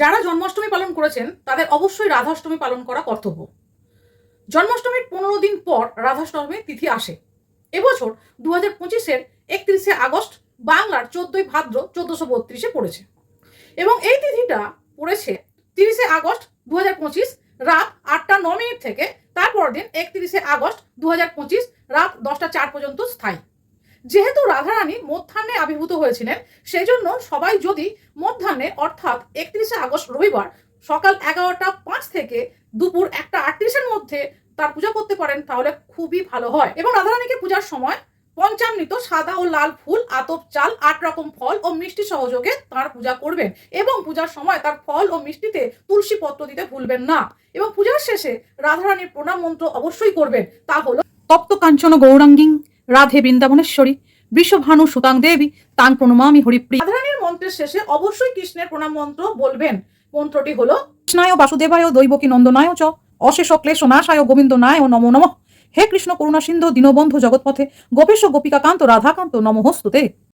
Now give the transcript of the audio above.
যারা জন্মাষ্টমী পালন করেছেন, তাদের অবশ্যই রাধাষ্টমী পালন করা কর্তব্য। জন্মাষ্টমীর পনেরো দিন পর রাধাষ্টমী তিথি আসে। এবছর দু হাজার পঁচিশের একত্রিশে আগস্ট বাংলার চোদ্দই ভাদ্র চোদ্দশো বত্রিশে পড়েছে। এবং এই তিথিটা পড়েছে তিরিশে আগস্ট দু হাজার পঁচিশ রাত আটটা ন মিনিট থেকে তারপর দিন একত্রিশে আগস্ট দু হাজার পঁচিশ রাত দশটা চার পর্যন্ত স্থায়ী। যেহেতু রাধারানী মধ্যাহ্নে আবির্ভূত হয়েছিলেন সেই জন্য সবাই যদি মধ্যাহ্নে, অর্থাৎ একত্রিশে আগস্ট রবিবার সকাল এগারোটা পাঁচ থেকে দুপুর একটা আটত্রিশের মধ্যে তার পূজা করতে পারেন, তাহলে খুবই ভালো হয়। এবং রাধারানীকে পূজার সময় পঞ্চামৃত, সাদা ও লাল ফুল, আতপ চাল, আট রকম ফল ও মিষ্টি সহযোগে তার পূজা করবেন। এবং পূজার সময় তার ফল ও মিষ্টিতে তুলসী পত্র দিতে ভুলবেন না। এবং পূজার শেষে রাধারানীর প্রণাম মন্ত্র অবশ্যই করবেন। তা হলো, তপ্ত কাঞ্চন গৌরাঙ্গিং রাধে বৃন্দাবনেশ্বরী বিশ্বভানু সুতাং দেবী তাং প্রণমামি হরিপ্রিয়। রাধারানীর মন্ত্রের শেষে অবশ্যই কৃষ্ণের প্রণাম মন্ত্র বলবেন। মন্ত্রটি হলো কৃষ্ণায় বাসুদেবায় দৈবকী নন্দনায় চ অশেষ ক্লেশ নাশায় গোবিন্দ নায় নমো নম। হে কৃষ্ণ করুণা সিন্ধু দীনবন্ধু জগৎপথে গোপেশ গোপিকাকান্ত রাধাকান্ত নমঃস্তুতে